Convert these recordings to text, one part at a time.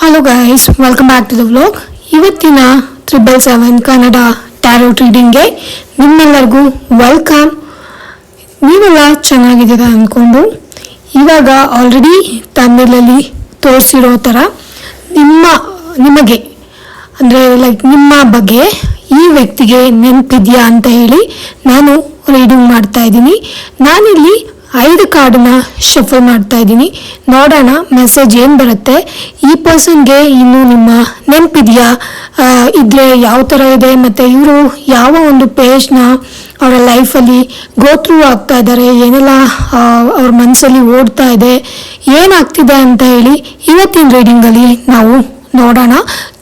Hello guys welcome back to the vlog ಇವತ್ತಿನ triple seven Kannada tarot ರೀಡಿಂಗ್ಗೆ ನಿಮ್ಮೆಲ್ಲರಿಗೂ welcome ನೀವೆಲ್ಲ ಚೆನ್ನಾಗಿದ್ದೀರಾ ಅಂದ್ಕೊಂಡು ಇವಾಗ ಆಲ್ರೆಡಿ ತಮಿಳಲ್ಲಿ ತೋರಿಸಿರೋ ಥರ ನಿಮ್ಮ, ನಿಮಗೆ, ಅಂದರೆ ಲೈಕ್ ನಿಮ್ಮ ಬಗ್ಗೆ ಈ ವ್ಯಕ್ತಿಗೆ ನೆನಪಿದೆಯಾ ಅಂತ ಹೇಳಿ ನಾನು ರೀಡಿಂಗ್ ಮಾಡ್ತಾ ಇದ್ದೀನಿ. ನಾನಿಲ್ಲಿ ಐದು ಕಾರ್ಡನ್ನ ಶಫಲ್ ಮಾಡ್ತಾ ಇದ್ದೀನಿ. ನೋಡೋಣ ಮೆಸೇಜ್ ಏನು ಬರುತ್ತೆ. ಈ ಪರ್ಸನ್ಗೆ ಇನ್ನು ನಿಮ್ಮ ನೆನಪಿದೆಯಾ? ಇದ್ರೆ ಯಾವ ಥರ ಇದೆ? ಮತ್ತು ಇವರು ಯಾವ ಒಂದು ಪೇಜ್ನ ಅವರ ಲೈಫಲ್ಲಿ ಗೋ ಥ್ರೂ ಆಗ್ತಾ ಇದ್ದಾರೆ ಏನೆಲ್ಲ ಅವ್ರ ಮನಸ್ಸಲ್ಲಿ ಓಡ್ತಾ ಇದೆ? ಏನಾಗ್ತಿದೆ ಅಂತ ಹೇಳಿ ಇವತ್ತಿನ ರೀಡಿಂಗಲ್ಲಿ ನಾವು ನೋಡೋಣ.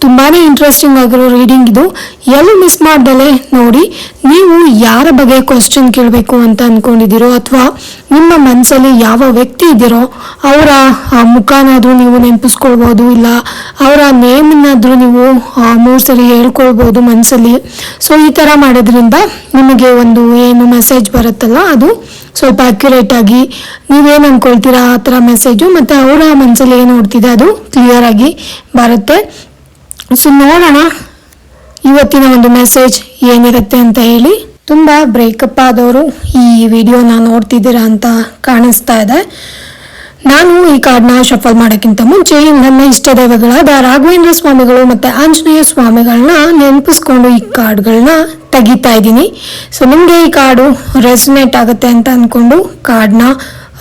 ತುಂಬಾ ಇಂಟ್ರೆಸ್ಟಿಂಗ್ ಆಗಿರೋ ರೀಡಿಂಗ್ ಇದು. ಎಲ್ಲಿ ಮಿಸ್ ಮಾಡ್ದಲೆ ನೋಡಿ, ನೀವು ಯಾರ ಬಗ್ಗೆ ಕ್ವಶನ್ ಕೇಳಬೇಕು ಅಂತ ಅಂದ್ಕೊಂಡಿದ್ದೀರೋ ಅಥವಾ ನಿಮ್ಮ ಮನಸ್ಸಲ್ಲಿ ಯಾವ ವ್ಯಕ್ತಿ ಇದ್ದೀರೋ, ಅವರ ಮುಖನಾದರೂ ನೀವು ನೆನಪಿಸ್ಕೊಳ್ಬೋದು, ಇಲ್ಲ ಅವರ ನೇಮನ್ನಾದರೂ ನೀವು ಮೂರು ಸರಿ ಹೇಳ್ಕೊಳ್ಬೋದು ಮನಸ್ಸಲ್ಲಿ ಸೊ ಈ ಥರ ಮಾಡೋದ್ರಿಂದ ನಿಮಗೆ ಒಂದು ಏನು ಮೆಸೇಜ್ ಬರುತ್ತಲ್ಲ ಅದು ಸ್ವಲ್ಪ ಅಕ್ಯುರೇಟ್ ಆಗಿ ನೀವೇನು ಅಂದ್ಕೊಳ್ತೀರಾ ಆ ಥರ ಮೆಸೇಜು ಮತ್ತು ಅವರ ಮನಸ್ಸಲ್ಲಿ ಏನು ನೋಡ್ತಿದೆ ಅದು ಕ್ಲಿಯರ್ ಆಗಿ ಬರುತ್ತೆ. ಸೊ ನೋಡೋಣ. ಇವತ್ತಿನ ಒಂದು ಮೆಸೇಜ್ ಏನಿರುತ್ತೆ ಅಂತ ಹೇಳಿ. ತುಂಬ ಬ್ರೇಕಪ್ ಆದವರು ಈ ವಿಡಿಯೋನ ನೋಡ್ತಿದ್ದೀರಾ ಅಂತ ಕಾಣಿಸ್ತಾ ಇದೆ. ನಾನು ಈ ಕಾರ್ಡ್ನ ಶಫಲ್ ಮಾಡೋಕ್ಕಿಂತ ಮುಂಚೆ ನನ್ನ ಇಷ್ಟ ದೈವಗಳಾದ ರಾಘವೇಂದ್ರ ಸ್ವಾಮಿಗಳು ಮತ್ತು ಆಂಜನೇಯ ಸ್ವಾಮಿಗಳನ್ನ ನೆನಪಿಸ್ಕೊಂಡು ಈ ಕಾರ್ಡ್ಗಳನ್ನ ತೆಗಿತಾ ಇದ್ದೀನಿ. ಸೊ ನಿಮಗೆ ಈ ಕಾರ್ಡು ರೆಸಿನೇಟ್ ಆಗುತ್ತೆ ಅಂತ ಅಂದ್ಕೊಂಡು ಕಾರ್ಡ್ನ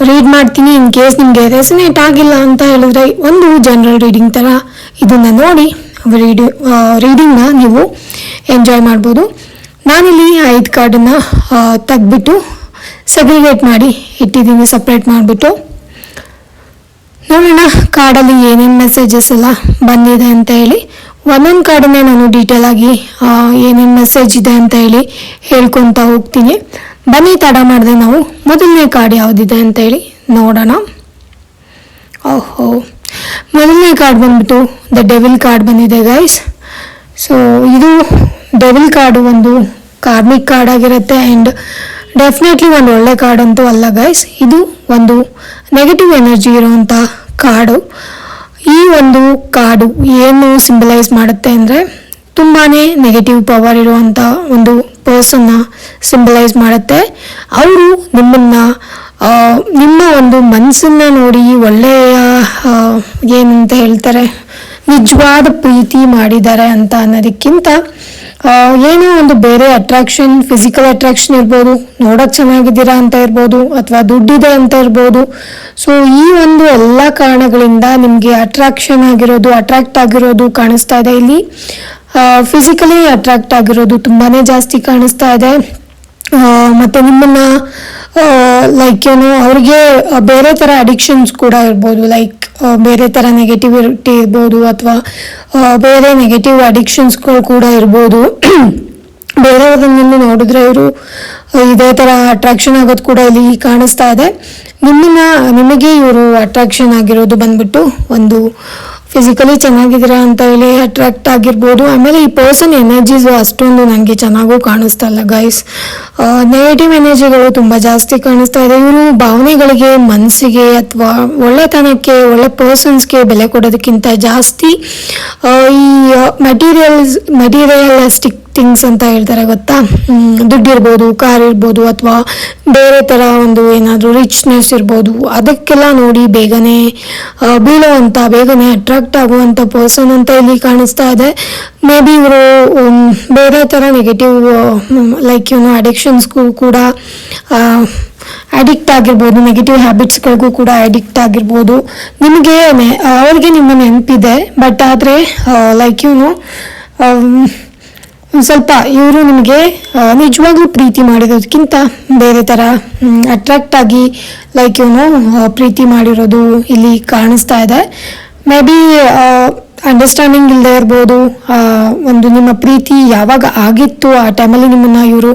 ರೀಡ್ ಮಾಡ್ತೀನಿ. ಇನ್ ಕೇಸ್ ನಿಮಗೆ ರೆಸಿನೇಟ್ ಆಗಿಲ್ಲ ಅಂತ ಹೇಳಿದ್ರೆ ಒಂದು ಜನರಲ್ ರೀಡಿಂಗ್ ಥರ ಇದನ್ನು ನೋಡಿ. ರೀಡಿ ರೀಡಿಂಗ್ನ ನೀವು ಎಂಜಾಯ್ ಮಾಡ್ಬೋದು. ನಾನಿಲ್ಲಿ ಐದು ಕಾರ್ಡನ್ನು ತೆಗ್ದುಬಿಟ್ಟು ಸೆಗ್ರಿಗೇಟ್ ಮಾಡಿ ಇಟ್ಟಿದ್ದೀನಿ ಸಪ್ರೇಟ್ ಮಾಡಿಬಿಟ್ಟು. ನೋಡೋಣ ಕಾರ್ಡಲ್ಲಿ ಏನೇನು ಮೆಸೇಜಸ್ ಎಲ್ಲ ಬಂದಿದೆ ಅಂತ ಹೇಳಿ. ಒಂದೊಂದು ಕಾರ್ಡನ್ನೇ ನಾನು ಡೀಟೇಲ್ ಆಗಿ ಏನೇನು ಮೆಸೇಜ್ ಇದೆ ಅಂತ ಹೇಳಿ ಹೇಳ್ಕೊತಾ ಹೋಗ್ತೀನಿ. ಬನ್ನಿ, ತಡ ಮಾಡಿದೆ ನಾವು. ಮೊದಲನೇ ಕಾರ್ಡ್ ಯಾವುದಿದೆ ಅಂತ ಹೇಳಿ ನೋಡೋಣ. ಓಹೋ. ಮೊದಲನೇ ಕಾರ್ಡ್ ಬಂದ್ಬಿಟ್ಟು ದ ಡೆವಿಲ್ ಕಾರ್ಡ್ ಬಂದಿದೆ ಗೈಸ್ ಸೊ ಇದು ಡೆವಿಲ್ ಕಾರ್ಡು ಒಂದು ಕಾರ್ಮಿಕ್ ಕಾರ್ಡ್ ಆಗಿರುತ್ತೆ ಆ್ಯಂಡ್ ಡೆಫಿನೆಟ್ಲಿ ಒಂದು ಒಳ್ಳೆ ಕಾರ್ಡ್ ಅಂತೂ ಅಲ್ಲ ಗೈಸ್ ಇದು ಒಂದು ನೆಗೆಟಿವ್ ಎನರ್ಜಿ ಇರುವಂಥ ಕಾರ್ಡು ಈ ಒಂದು ಕಾರ್ಡು ಏನು ಸಿಂಬಲೈಸ್ ಮಾಡುತ್ತೆ ಅಂದರೆ ತುಂಬಾ ನೆಗೆಟಿವ್ ಪವರ್ ಇರುವಂಥ ಒಂದು ಪರ್ಸನ್ನ ಸಿಂಬಲೈಸ್ ಮಾಡುತ್ತೆ. ಅವರು ನಿಮ್ಮನ್ನು ನಿಮ್ಮ ಒಂದು ಮನಸ್ಸನ್ನು ನೋಡಿ ಒಳ್ಳೆಯ ಏನಂತ ಹೇಳ್ತಾರೆ? ನಿಜವಾದ ಪ್ರೀತಿ ಮಾಡಿದ್ದಾರೆ ಅಂತ ಅನ್ನೋದಕ್ಕಿಂತ ಏನೋ ಒಂದು ಬೇರೆ ಅಟ್ರಾಕ್ಷನ್ ಫಿಸಿಕಲ್ ಅಟ್ರಾಕ್ಷನ್ ಇರ್ಬೋದು, ನೋಡೋಕೆ ಚೆನ್ನಾಗಿದ್ದೀರಾ ಅಂತ ಇರ್ಬೋದು, ಅಥವಾ ದುಡ್ಡಿದೆ ಅಂತ ಇರ್ಬೋದು. ಸೊ ಈ ಒಂದು ಎಲ್ಲ ಕಾರಣಗಳಿಂದ ನಿಮಗೆ ಅಟ್ರಾಕ್ಷನ್ ಆಗಿರೋದು ಅಟ್ರಾಕ್ಟ್ ಆಗಿರೋದು ಕಾಣಿಸ್ತಾ ಇದೆ. ಇಲ್ಲಿ ಫಿಸಿಕಲಿ ಅಟ್ರಾಕ್ಟ್ ಆಗಿರೋದು ತುಂಬಾ ಜಾಸ್ತಿ ಕಾಣಿಸ್ತಾ ಇದೆ. ಮತ್ತು ನಿಮ್ಮನ್ನು ನಿಮ್ಮನ್ನ ಲೈಕ್ ಏನು ಅವ್ರಿಗೆ ಬೇರೆ ಥರ ಅಡಿಕ್ಷನ್ಸ್ ಕೂಡ ಇರ್ಬೋದು. ಲೈಕ್ ಬೇರೆ ಥರ ನೆಗೆಟಿವಿಟಿ ಇರ್ಬೋದು ಅಥವಾ ಬೇರೆ ನೆಗೆಟಿವ್ ಅಡಿಕ್ಷನ್ಸ್ಗಳು ಕೂಡ ಇರ್ಬೋದು. ಬೇರೆಯವರನ್ನೆಲ್ಲ ನೋಡಿದ್ರೆ ಇವರು ಇದೇ ಥರ ಅಟ್ರಾಕ್ಷನ್ ಆಗೋದು ಕೂಡ ಇಲ್ಲಿ ಕಾಣಿಸ್ತಾ ಇದೆ. ನಿಮ್ಮನ್ನ ನಿಮಗೆ ಇವರು ಅಟ್ರಾಕ್ಷನ್ ಆಗಿರೋದು ಬಂದ್ಬಿಟ್ಟು ಒಂದು ಫಿಸಿಕಲಿ ಚೆನ್ನಾಗಿದ್ದೀರಾ ಅಂತ ಹೇಳಿ ಅಟ್ರಾಕ್ಟ್ ಆಗಿರ್ಬೋದು. ಆಮೇಲೆ ಈ ಪರ್ಸನ್ ಎನರ್ಜೀಸು ಅಷ್ಟೊಂದು ನನಗೆ ಚೆನ್ನಾಗೂ ಕಾಣಿಸ್ತಾ ಇಲ್ಲ ಗೈಸ್ ನೆಗೆಟಿವ್ ಎನರ್ಜಿಗಳು ತುಂಬ ಜಾಸ್ತಿ ಕಾಣಿಸ್ತಾ ಇದೆ. ಇವರು ಭಾವನೆಗಳಿಗೆ ಮನಸ್ಸಿಗೆ ಅಥವಾ ಒಳ್ಳೆತನಕ್ಕೆ, ಒಳ್ಳೆ ಪರ್ಸನ್ಸ್ಗೆ ಬೆಲೆ ಕೊಡೋದಕ್ಕಿಂತ ಜಾಸ್ತಿ ಈ ಮಟೀರಿಯಲ್ಸ್ ಮಟೀರಿಯಲಿಸ್ಟಿಕ್ ಥಿಂಗ್ಸ್ ಅಂತ ಹೇಳ್ತಾರೆ ಗೊತ್ತಾ? ದುಡ್ಡಿರ್ಬೋದು ಕಾರ್ ಇರ್ಬೋದು ಅಥವಾ ಬೇರೆ ಥರ ಒಂದು ಏನಾದರೂ ರಿಚ್ನೆಸ್ ಇರ್ಬೋದು. ಅದಕ್ಕೆಲ್ಲ ನೋಡಿ ಬೇಗನೆ ಅಂತ ಬೇಗನೆ ಅಟ್ರಾಕ್ಟ್ ಆಗುವಂಥ ಪರ್ಸನ್ ಅಂತ ಇಲ್ಲಿ ಕಾಣಿಸ್ತಾ ಇದೆ. ಮೇ ಬಿ ಇವರು ಬೇರೆ ಥರ ನೆಗೆಟಿವ್ ಲೈಕ್ ಯುನೋ ಅಡಿಕ್ಷನ್ಸ್ಗೂ ಕೂಡ ಅಡಿಕ್ಟ್ ಆಗಿರ್ಬೋದು ನೆಗೆಟಿವ್ ಹ್ಯಾಬಿಟ್ಸ್ಗಳಿಗೂ ಕೂಡ ಅಡಿಕ್ಟ್ ಆಗಿರ್ಬೋದು. ನಿಮಗೆ ಅವ್ರಿಗೆ ನಿಮ್ಮ ನೆನಪಿದೆ ಬಟ್ ಆದರೆ ಲೈಕ್ ಇವನು ಸ್ವಲ್ಪ ಇವರು ನಿಮಗೆ ನಿಜವಾಗ್ಲೂ ಪ್ರೀತಿ ಮಾಡಿರೋದಕ್ಕಿಂತ ಬೇರೆ ಥರ ಅಟ್ರಾಕ್ಟ್ ಆಗಿ ಲೈಕ್ ಇವನು ಪ್ರೀತಿ ಮಾಡಿರೋದು ಇಲ್ಲಿ ಕಾಣಿಸ್ತಾ ಇದೆ. ಮೇ ಬಿ ಅಂಡರ್ಸ್ಟ್ಯಾಂಡಿಂಗ್ ಇಲ್ಲದೆ ಇರ್ಬೋದು ಒಂದು ನಿಮ್ಮ ಪ್ರೀತಿ ಯಾವಾಗ ಆಗಿತ್ತು ಆ ಟೈಮಲ್ಲಿ ನಿಮ್ಮನ್ನು ಇವರು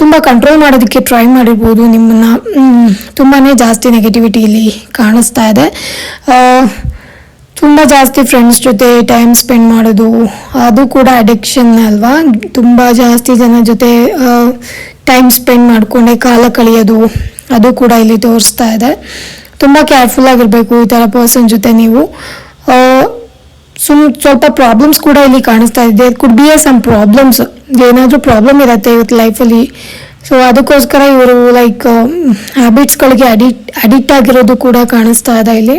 ತುಂಬ ಕಂಟ್ರೋಲ್ ಮಾಡೋದಕ್ಕೆ ಟ್ರೈ ಮಾಡಿರ್ಬೋದು, ನಿಮ್ಮನ್ನು ತುಂಬಾ ಜಾಸ್ತಿ ನೆಗೆಟಿವಿಟಿ ಇಲ್ಲಿ ಕಾಣಿಸ್ತಾ ಇದೆ. ತುಂಬ ಜಾಸ್ತಿ ಫ್ರೆಂಡ್ಸ್ ಜೊತೆ ಟೈಮ್ ಸ್ಪೆಂಡ್ ಮಾಡೋದು, ಅದು ಕೂಡ ಅಡಿಕ್ಷನ್ ಅಲ್ವಾ? ತುಂಬ ಜಾಸ್ತಿ ಜನ ಜೊತೆ ಟೈಮ್ ಸ್ಪೆಂಡ್ ಮಾಡಿಕೊಂಡೆ ಕಾಲ ಕಳೆಯೋದು, ಅದು ಕೂಡ ಇಲ್ಲಿ ತೋರಿಸ್ತಾ ಇದೆ. ತುಂಬ ಕೇರ್ಫುಲ್ ಆಗಿರಬೇಕು ಈ ಥರ ಪರ್ಸನ್ ಜೊತೆ ನೀವು. ಸುಮ್ ಸ್ವಲ್ಪ ಪ್ರಾಬ್ಲಮ್ಸ್ ಕೂಡ ಇಲ್ಲಿ ಕಾಣಿಸ್ತಾ ಇದೆ. Could be a some problems ಏನಾದರೂ ಪ್ರಾಬ್ಲಮ್ ಇರುತ್ತೆ ಇವತ್ತು ಲೈಫಲ್ಲಿ ಸೊ ಅದಕ್ಕೋಸ್ಕರ ಇವರು ಲೈಕ್ ಹ್ಯಾಬಿಟ್ಸ್ಗಳಿಗೆ ಅಡಿಕ್ಟ್ ಅಡಿಕ್ಟ್ ಆಗಿರೋದು ಕೂಡ ಕಾಣಿಸ್ತಾ ಇದೆ ಇಲ್ಲಿ.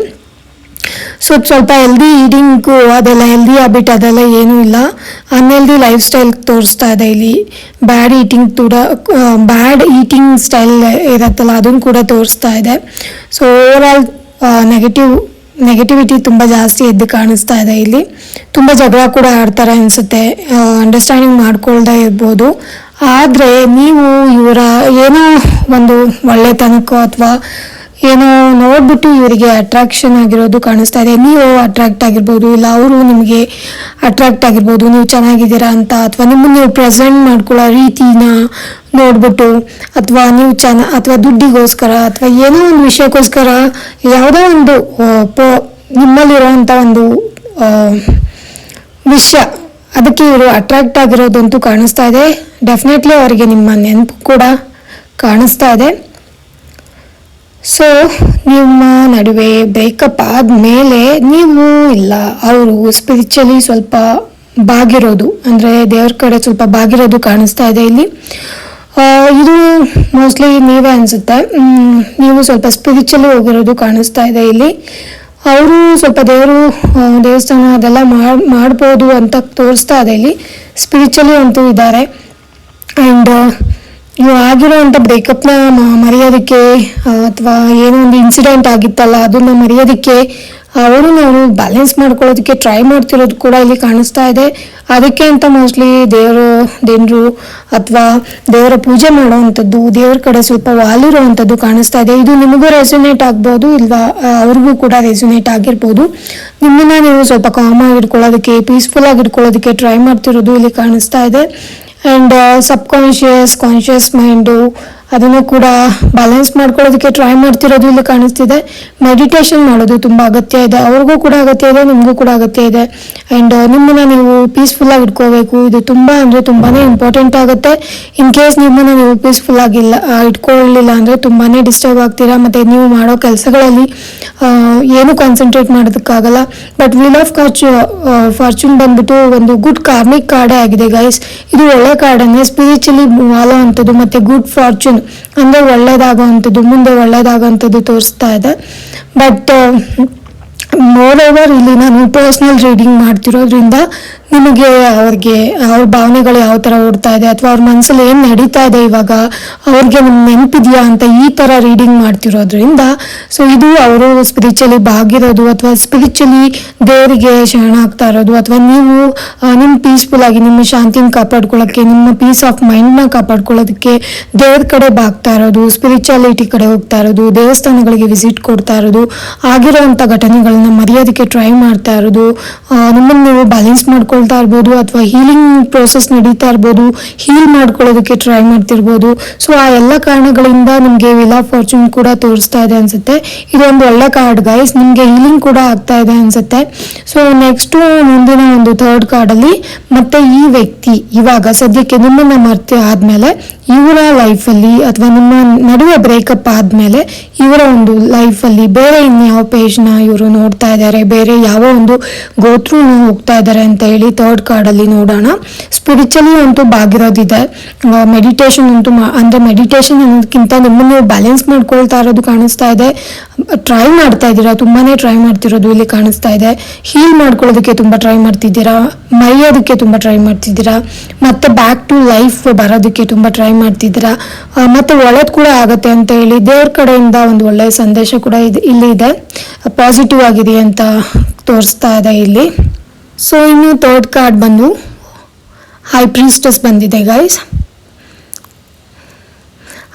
ಸೊ ಸ್ವಲ್ಪ ಹೆಲ್ದಿ ಈಟಿಂಗು ಅದೆಲ್ಲ ಹೆಲ್ದಿ ಹ್ಯಾಬಿಟ್ ಅದೆಲ್ಲ ಏನೂ ಇಲ್ಲ. ಅನ್ಹೆಲ್ದಿ ಲೈಫ್ ಸ್ಟೈಲ್ ತೋರಿಸ್ತಾ ಇದೆ ಇಲ್ಲಿ. ಬ್ಯಾಡ್ ಈಟಿಂಗ್ ಕೂಡ ಬ್ಯಾಡ್ ಈಟಿಂಗ್ ಸ್ಟೈಲ್ ಇರತ್ತಲ್ಲ, ಅದನ್ನು ಕೂಡ ತೋರಿಸ್ತಾ ಇದೆ. So over all negative negativity ತುಂಬ ಜಾಸ್ತಿ ಎದ್ದು ಕಾಣಿಸ್ತಾ ಇದೆ ಇಲ್ಲಿ. ತುಂಬ ಜಗಳ ಕೂಡ ಆಡ್ತಾರೆ ಅನಿಸುತ್ತೆ. ಅಂಡರ್ಸ್ಟ್ಯಾಂಡಿಂಗ್ ಮಾಡ್ಕೊಳ್ದೇ ಇರ್ಬೋದು. ಆದರೆ, ನೀವು ಇವರ ಏನೋ ಒಂದು ಒಳ್ಳೆತನಕ್ಕೋ ಅಥವಾ ಏನೋ ನೋಡ್ಬಿಟ್ಟು ಇವರಿಗೆ ಅಟ್ರಾಕ್ಷನ್ ಆಗಿರೋದು ಕಾಣಿಸ್ತಾ ಇದೆ. ನೀವು ಅಟ್ರಾಕ್ಟ್ ಆಗಿರ್ಬೋದು, ಇಲ್ಲ ಅವರು ನಿಮಗೆ ಅಟ್ರಾಕ್ಟ್ ಆಗಿರ್ಬೋದು, ನೀವು ಚೆನ್ನಾಗಿದ್ದೀರಾ ಅಂತ, ಅಥವಾ ನಿಮ್ಮನ್ನು ನೀವು ಪ್ರೆಸೆಂಟ್ ಮಾಡ್ಕೊಳ್ಳೋ ರೀತಿನ ನೋಡ್ಬಿಟ್ಟು, ಅಥವಾ ನೀವು ಚೆನ್ನ, ಅಥವಾ ದುಡ್ಡಿಗೋಸ್ಕರ, ಅಥವಾ ಏನೋ ಒಂದು ವಿಷಯಕ್ಕೋಸ್ಕರ ಯಾವುದೋ ಒಂದು ಪೋ- ನಿಮ್ಮಲ್ಲಿರುವಂಥ ಒಂದು ವಿಷಯ, ಅದಕ್ಕೆ ಇವರು ಅಟ್ರಾಕ್ಟ್ ಆಗಿರೋದಂತೂ ಕಾಣಿಸ್ತಾ ಇದೆ. ಡೆಫಿನೆಟ್ಲಿ ಅವರಿಗೆ ನಿಮ್ಮ ನೆನಪು ಕೂಡ ಕಾಣಿಸ್ತಾ ಇದೆ. ಸೊ ನಿಮ್ಮ ನಡುವೆ ಬ್ರೇಕಪ್ ಆದಮೇಲೆ ನೀವು ಇಲ್ಲ, ಅವರು ಸ್ಪಿರಿಚುವಲಿ ಸ್ವಲ್ಪ ಬಾಗಿರೋದು, ಅಂದರೆ ದೇವ್ರ ಕಡೆ ಸ್ವಲ್ಪ ಬಾಗಿರೋದು ಕಾಣಿಸ್ತಾ ಇದೆ ಇಲ್ಲಿ. ಇದು ಮೋಸ್ಟ್ಲಿ ನೀವೇ ಅನಿಸುತ್ತೆ? ನೀವು ಸ್ವಲ್ಪ ಸ್ಪಿರಿಚುವಲಿ ಹೋಗಿರೋದು ಕಾಣಿಸ್ತಾ ಇದೆ ಇಲ್ಲಿ. ಅವರು ಸ್ವಲ್ಪ ದೇವರು ದೇವಸ್ಥಾನ ಅದೆಲ್ಲ ಮಾಡಿ ಮಾಡ್ಬೋದು ಅಂತ ತೋರಿಸ್ತಾ ಇದೆ ಇಲ್ಲಿ. ಸ್ಪಿರಿಚುವಲಿ ಅಂತೂ ಇದ್ದಾರೆ. ಆ್ಯಂಡ್ ನೀವು ಆಗಿರೋವಂಥ ಬ್ರೇಕಪ್ನ ಮರೆಯೋದಕ್ಕೆ ಅಥವಾ ಏನೋ ಒಂದು ಇನ್ಸಿಡೆಂಟ್ ಆಗಿತ್ತಲ್ಲ, ಅದನ್ನ ಮರೆಯೋದಕ್ಕೆ ಅವರು ನಾವು ಬ್ಯಾಲೆನ್ಸ್ ಮಾಡ್ಕೊಳ್ಳೋದಕ್ಕೆ ಟ್ರೈ ಮಾಡ್ತಿರೋದು ಕೂಡ ಇಲ್ಲಿ ಕಾಣಿಸ್ತಾ ಇದೆ. ಅದಕ್ಕೆ ಅಂತ ಮೋಸ್ಟ್ಲಿ ದೇವರು ದೇವರು ಅಥವಾ ದೇವರ ಪೂಜೆ ಮಾಡೋವಂಥದ್ದು, ದೇವ್ರ ಕಡೆ ಸ್ವಲ್ಪ ವಾಲಿರುವಂಥದ್ದು ಕಾಣಿಸ್ತಾ ಇದೆ. ಇದು ನಿಮಗೂ ರೆಸೊನೇಟ್ ಆಗ್ಬೋದು, ಇಲ್ವಾ ಅವ್ರಿಗೂ ಕೂಡ ರೆಸೊನೇಟ್ ಆಗಿರ್ಬೋದು. ನಿಮ್ಮನ್ನ ನೀವು ಸ್ವಲ್ಪ ಕಾಮ್ ಆಗಿ ಇಟ್ಕೊಳ್ಳೋದಕ್ಕೆ ಪೀಸ್ಫುಲ್ ಆಗಿ ಇಟ್ಕೊಳ್ಳೋದಕ್ಕೆ ಟ್ರೈ ಮಾಡ್ತಿರೋದು ಇಲ್ಲಿ ಕಾಣಿಸ್ತಾ ಇದೆ. And subconscious conscious mind ಅದನ್ನು ಕೂಡ ಬ್ಯಾಲೆನ್ಸ್ ಮಾಡ್ಕೊಳ್ಳೋದಕ್ಕೆ ಟ್ರೈ ಮಾಡ್ತಿರೋದು ಇಲ್ಲಿ ಕಾಣಿಸ್ತಿದೆ. ಮೆಡಿಟೇಷನ್ ಮಾಡೋದು ತುಂಬ ಅಗತ್ಯ ಇದೆ. ಅವ್ರಿಗೂ ಕೂಡ ಅಗತ್ಯ ಇದೆ, ನಿಮಗೂ ಕೂಡ ಅಗತ್ಯ ಇದೆ. ಆ್ಯಂಡ್ ನಿಮ್ಮನ್ನು ನೀವು ಪೀಸ್ಫುಲ್ಲಾಗಿ ಇಟ್ಕೋಬೇಕು. ಇದು ತುಂಬ ಅಂದರೆ ತುಂಬಾ ಇಂಪಾರ್ಟೆಂಟ್ ಆಗುತ್ತೆ. ಇನ್ ಕೇಸ್ ನಿಮ್ಮನ್ನು ನೀವು ಪೀಸ್ಫುಲ್ ಆಗಿಲ್ಲ ಇಲ್ಲ ಇಟ್ಕೊಳ್ಳಿಲ್ಲ ಅಂದರೆ ತುಂಬಾ ಡಿಸ್ಟರ್ಬ್ ಆಗ್ತೀರಾ. ಮತ್ತು ನೀವು ಮಾಡೋ ಕೆಲಸಗಳಲ್ಲಿ ಏನು ಕಾನ್ಸಂಟ್ರೇಟ್ ಮಾಡೋದಕ್ಕಾಗಲ್ಲ. ಬಟ್ ವೀಲ್ ಆಫ್ ಕಾರ್ಚ್ ಫಾರ್ಚೂನ್ ಬಂದ್ಬಿಟ್ಟು ಒಂದು ಗುಡ್ ಕಾರ್ಮಿಕ್ ಕಾರ್ಡೇ ಆಗಿದೆ ಗೈಸ್ ಇದು ಒಳ್ಳೆ ಕಾರ್ಡನ್ನೇ ಸ್ಪಿರಿಚುಲಿ ಮಾಲೋ ಅಂಥದ್ದು ಮತ್ತು ಗುಡ್ ಫಾರ್ಚೂನ್ ಅಂದರೆ ಒಳ್ಳೇದಾಗೋವಂಥದ್ದು ಮುಂದೆ ಒಳ್ಳೇದಾಗೋವಂಥದ್ದು ತೋರಿಸ್ತಾ ಇದೆ. ಬಟ್ ಮೋರ್ ಓವರ್ ಇಲ್ಲಿ ನಾನು ಪರ್ಸ್ನಲ್ ರೀಡಿಂಗ್ ಮಾಡ್ತಿರೋದ್ರಿಂದ ನಿಮಗೆ ಅವ್ರಿಗೆ ಅವ್ರ ಭಾವನೆಗಳು ಯಾವ ಥರ ಓಡ್ತಾ ಇದೆ ಅಥವಾ ಅವ್ರ ಮನಸ್ಸಲ್ಲಿ ಏನು ನಡೀತಾ ಇದೆ ಇವಾಗ, ಅವ್ರಿಗೆ ನಿಮ್ಮ ನೆನಪಿದೆಯಾ ಅಂತ ಈ ಥರ ರೀಡಿಂಗ್ ಮಾಡ್ತಿರೋದ್ರಿಂದ ಸೊ ಇದು ಅವರು ಸ್ಪಿರಿಚುಲಿ ಬಾಗಿರೋದು ಅಥವಾ ಸ್ಪಿರಿಚುಲಿ ದೇವರಿಗೆ ಶರಣಾಗ್ತಾ ಇರೋದು ಅಥವಾ ನೀವು ನಿಮ್ಮ ಪೀಸ್ಫುಲ್ ಆಗಿ ನಿಮ್ಮ ಶಾಂತಿನ ಕಾಪಾಡ್ಕೊಳ್ಳೋಕ್ಕೆ, ನಿಮ್ಮ ಪೀಸ್ ಆಫ್ ಮೈಂಡ್ನ ಕಾಪಾಡ್ಕೊಳ್ಳೋದಕ್ಕೆ ದೇವ್ರ ಕಡೆ ಬಾಗ್ತಾ ಇರೋದು ಸ್ಪಿರಿಚುಯಾಲಿಟಿ ಕಡೆ ಹೋಗ್ತಾ ಇರೋದು, ದೇವಸ್ಥಾನಗಳಿಗೆ ವಿಸಿಟ್ ಕೊಡ್ತಾ ಇರೋದು ಆಗಿರೋವಂಥ ಘಟನೆಗಳನ್ನ ಮರೆಯೋದಕ್ಕೆ ಟ್ರೈ ಮಾಡ್ತಾ ಇರೋದು ನಿಮ್ಮನ್ನು ನೀವು ಬ್ಯಾಲೆನ್ಸ್ ಮಾಡ್ಕೊಳ್ತಾ ಇರ್ಬೋದು ಅಥವಾ ಹೀಲಿಂಗ್ ಪ್ರೋಸೆಸ್ ನಡೀತಾ ಇರ್ಬೋದು ಹೀಲ್ ಮಾಡ್ಕೊಳ್ಳೋದಕ್ಕೆ ಟ್ರೈ ಮಾಡ್ತಿರ್ಬೋದು. ಸೊ ಆ ಎಲ್ಲ ಕಾರಣಗಳಿಂದ ನಿಮಗೆ ವಿಲಾ ಕೂಡ ತೋರಿಸ್ತಾ ಇದೆ ಅನ್ಸುತ್ತೆ. ಇದೊಂದು ಒಳ್ಳೆ ಕಾರ್ಡ್ ಗೈಸ್ ನಿಮಗೆ ಹೀಲಿಂಗ್ ಕೂಡ ಆಗ್ತಾ ಇದೆ ಅನ್ಸುತ್ತೆ. ಸೊ ನೆಕ್ಸ್ಟು ಮುಂದಿನ ಒಂದು ಥರ್ಡ್ ಕಾರ್ಡಲ್ಲಿ ಮತ್ತೆ ಈ ವ್ಯಕ್ತಿ ಇವಾಗ ಸದ್ಯಕ್ಕೆ ನಿಮ್ಮನ್ನ ಮರ್ತಿ ಆದ್ಮೇಲೆ ಇವರ ಲೈಫಲ್ಲಿ ಅಥವಾ ನಿಮ್ಮ ನಡುವೆ ಬ್ರೇಕಪ್ ಆದ್ಮೇಲೆ ಇವರ ಒಂದು ಲೈಫಲ್ಲಿ ಬೇರೆ ಇನ್ಯಾವ ಪೇಜ್ನ ಇವರು ನೋಡ್ತಾ ಇದ್ದಾರೆ, ಬೇರೆ ಯಾವ ಒಂದು ಗೋತ್ರೂನ ಹೋಗ್ತಾ ಇದ್ದಾರೆ ಅಂತ ಹೇಳಿ ಥರ್ಡ್ ಕಾರ್ಡಲ್ಲಿ ನೋಡೋಣ. ಸ್ಪಿರಿಚುಲಿ ಅಂತೂ ಬಾಗಿರೋದಿದೆ ಮೆಡಿಟೇಷನ್ ಅಂತೂ ಅಂದರೆ ಮೆಡಿಟೇಷನ್ ಅನ್ನೋದಕ್ಕಿಂತ ನಿಮ್ಮನ್ನು ಬ್ಯಾಲೆನ್ಸ್ ಮಾಡ್ಕೊಳ್ತಾ ಇರೋದು ಕಾಣಿಸ್ತಾ ಇದೆ. ಟ್ರೈ ಮಾಡ್ತಾ ಇದ್ದೀರಾ? ತುಂಬಾ ಟ್ರೈ ಮಾಡ್ತಿರೋದು ಇಲ್ಲಿ ಕಾಣಿಸ್ತಾ ಇದೆ. ಹೀಲ್ ಮಾಡ್ಕೊಳ್ಳೋದಕ್ಕೆ ತುಂಬ ಟ್ರೈ ಮಾಡ್ತಿದ್ದೀರಾ? ಮರೆಯೋದಕ್ಕೆ ತುಂಬ ಟ್ರೈ ಮಾಡ್ತಿದ್ದೀರಾ? ಮತ್ತೆ ಬ್ಯಾಕ್ ಟು ಲೈಫ್ ಬರೋದಕ್ಕೆ ತುಂಬ ಟ್ರೈ ಮಾಡ್ತಿದ್ದೀರಾ? ಮತ್ತೆ ಒಳ್ಳೇದು ಕೂಡ ಆಗುತ್ತೆ ಅಂತ ಹೇಳಿ ದೇವ್ರ ಕಡೆಯಿಂದ ಒಂದು ಒಳ್ಳೆಯ ಸಂದೇಶ ಕೂಡ ಇದೆ ಇಲ್ಲಿ ಇದೆ. ಪಾಸಿಟಿವ್ ಆಗಿದೆ ಅಂತ ತೋರಿಸ್ತಾ ಇದೆ ಇಲ್ಲಿ. ಸೊ ಇನ್ನು ಥರ್ಡ್ ಕಾರ್ಡ್ ಬಂದು ಹೈ ಪ್ರಿನ್ಸ್ಟಸ್ ಬಂದಿದೆ ಗೈಸ್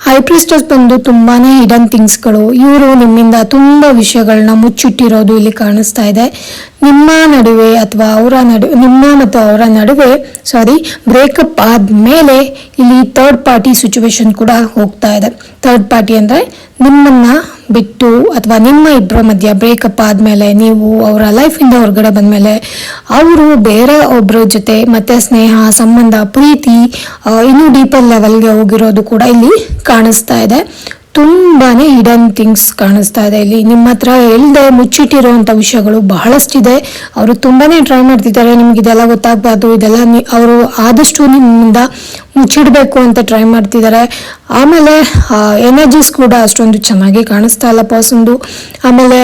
ಹೈ ಪ್ರಿಸ್ಟಸ್ ಬಂದು ತುಂಬಾ ಹಿಡನ್ ಥಿಂಗ್ಸ್ಗಳು ಇವರು ನಿಮ್ಮಿಂದ ತುಂಬ ವಿಷಯಗಳನ್ನ ಮುಚ್ಚಿಟ್ಟಿರೋದು ಇಲ್ಲಿ ಕಾಣಿಸ್ತಾ ಇದೆ. ನಿಮ್ಮ ನಡುವೆ ಅಥವಾ ಅವರ ನಡುವೆ ನಿಮ್ಮ ಮತ್ತು ಅವರ ನಡುವೆ ಸಾರಿ ಬ್ರೇಕಪ್ ಆದಮೇಲೆ ಇಲ್ಲಿ ಥರ್ಡ್ ಪಾರ್ಟಿ ಸಿಚುವೇಶನ್ ಕೂಡ ಹೋಗ್ತಾ ಇದೆ. ಥರ್ಡ್ ಪಾರ್ಟಿ ಅಂದರೆ ನಿಮ್ಮನ್ನ ಬಿಟ್ಟು ಅಥವಾ ನಿಮ್ಮ ಇಬ್ಬರ ಮಧ್ಯ ಬ್ರೇಕಪ್ ಆದಮೇಲೆ ನೀವು ಅವರ ಲೈಫಿಂದ ಹೊರಗಡೆ ಬಂದಮೇಲೆ ಅವರು ಬೇರೆ ಒಬ್ಬರ ಜೊತೆ ಮತ್ತೆ ಸ್ನೇಹ, ಸಂಬಂಧ, ಪ್ರೀತಿ ಇನ್ನೂ ಡೀಪರ್ ಲೆವೆಲ್ಗೆ ಹೋಗಿರೋದು ಕೂಡ ಇಲ್ಲಿ ಕಾಣಿಸ್ತಾ ಇದೆ. ತುಂಬಾನೇ ಹಿಡನ್ ಥಿಂಗ್ಸ್ ಕಾಣಿಸ್ತಾ ಇದೆ ಇಲ್ಲಿ. ನಿಮ್ಮ ಹತ್ರ ಹೇಳ್ದೆ ಮುಚ್ಚಿಟ್ಟಿರುವಂಥ ವಿಷಯಗಳು ಬಹಳಷ್ಟಿದೆ. ಅವರು ತುಂಬಾನೇ ಟ್ರೈ ಮಾಡ್ತಿದ್ದಾರೆ. ನಿಮ್ಗೆ ಇದೆಲ್ಲ ಗೊತ್ತಾಗಬಾರ್ದು. ಇದೆಲ್ಲ ಅವರು ಆದಷ್ಟು ನಿಮ್ಮಿಂದ ಮುಚ್ಚಿಡಬೇಕು ಅಂತ ಟ್ರೈ ಮಾಡ್ತಿದ್ದಾರೆ. ಆಮೇಲೆ ಎನರ್ಜೀಸ್ ಕೂಡ ಅಷ್ಟೊಂದು ಚೆನ್ನಾಗಿ ಕಾಣಿಸ್ತಾ ಇಲ್ಲ ಪರ್ಸನ್ದು. ಆಮೇಲೆ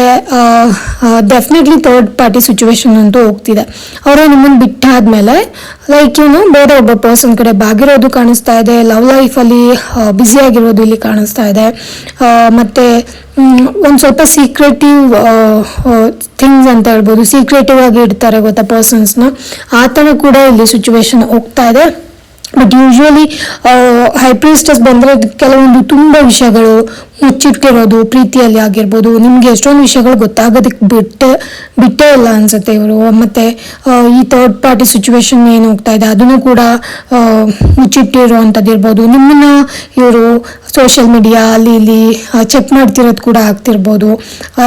ಡೆಫಿನೆಟ್ಲಿ ಥರ್ಡ್ ಪಾರ್ಟಿ ಸಿಚುವೇಶನ್ ಅಂತೂ ಹೋಗ್ತಿದೆ. ಅವರು ನಿಮ್ಮನ್ನು ಬಿಟ್ಟಾದ್ಮೇಲೆ ಲೈಕ್ ಏನು ಬೇರೆ ಒಬ್ಬ ಪರ್ಸನ್ ಕಡೆ ಬಾಗಿರೋದು ಕಾಣಿಸ್ತಾ ಇದೆ ಲವ್ ಲೈಫಲ್ಲಿ ಬ್ಯುಸಿ ಆಗಿರೋದು ಇಲ್ಲಿ ಕಾಣಿಸ್ತಾ ಇದೆ. ಮತ್ತು ಮತ್ತೆ ಒಂದು ಸ್ವಲ್ಪ ಸೀಕ್ರೆಟಿವ್ ಥಿಂಗ್ಸ್ ಅಂತ ಹೇಳ್ಬೋದು. ಸೀಕ್ರೆಟಿವ್ ಆಗಿ ಇಡ್ತಾರೆ ಗೊತ್ತಾ ಪರ್ಸನ್ಸ್ನ ಆ ಥರ ಕೂಡ ಇಲ್ಲಿ ಸಿಚುವೇಶನ್ ಹೋಗ್ತಾ ಇದೆ. ಬಟ್ ಯೂಶ್ವಲಿ ಹೈಪ್ರಿಸ್ಟಸ್ ಬಂದರೆ ಕೆಲವೊಂದು ತುಂಬ ವಿಷಯಗಳು ಮುಚ್ಚಿಟ್ಟಿರೋದು ಪ್ರೀತಿಯಲ್ಲಿ ಆಗಿರ್ಬೋದು, ನಿಮಗೆ ಎಷ್ಟೊಂದು ವಿಷಯಗಳು ಗೊತ್ತಾಗೋದಕ್ಕೆ ಬಿಟ್ಟೆ, ಬಿಟ್ಟೇ ಇಲ್ಲ ಅನ್ಸುತ್ತೆ ಇವರು. ಮತ್ತು ಈ ಥರ್ಡ್ ಪಾರ್ಟಿ ಸಿಚುವೇಶನ್ ಏನು ಹೋಗ್ತಾ ಇದೆ, ಅದನ್ನು ಕೂಡ ಮುಚ್ಚಿಟ್ಟಿರೋ ಅಂಥದ್ದು ಇರ್ಬೋದು. ನಿಮ್ಮನ್ನ ಇವರು ಸೋಷಿಯಲ್ ಮೀಡಿಯಾ ಅಲ್ಲಿ ಇಲ್ಲಿ ಚೆಕ್ ಮಾಡ್ತಿರೋದು ಕೂಡ ಆಗ್ತಿರ್ಬೋದು.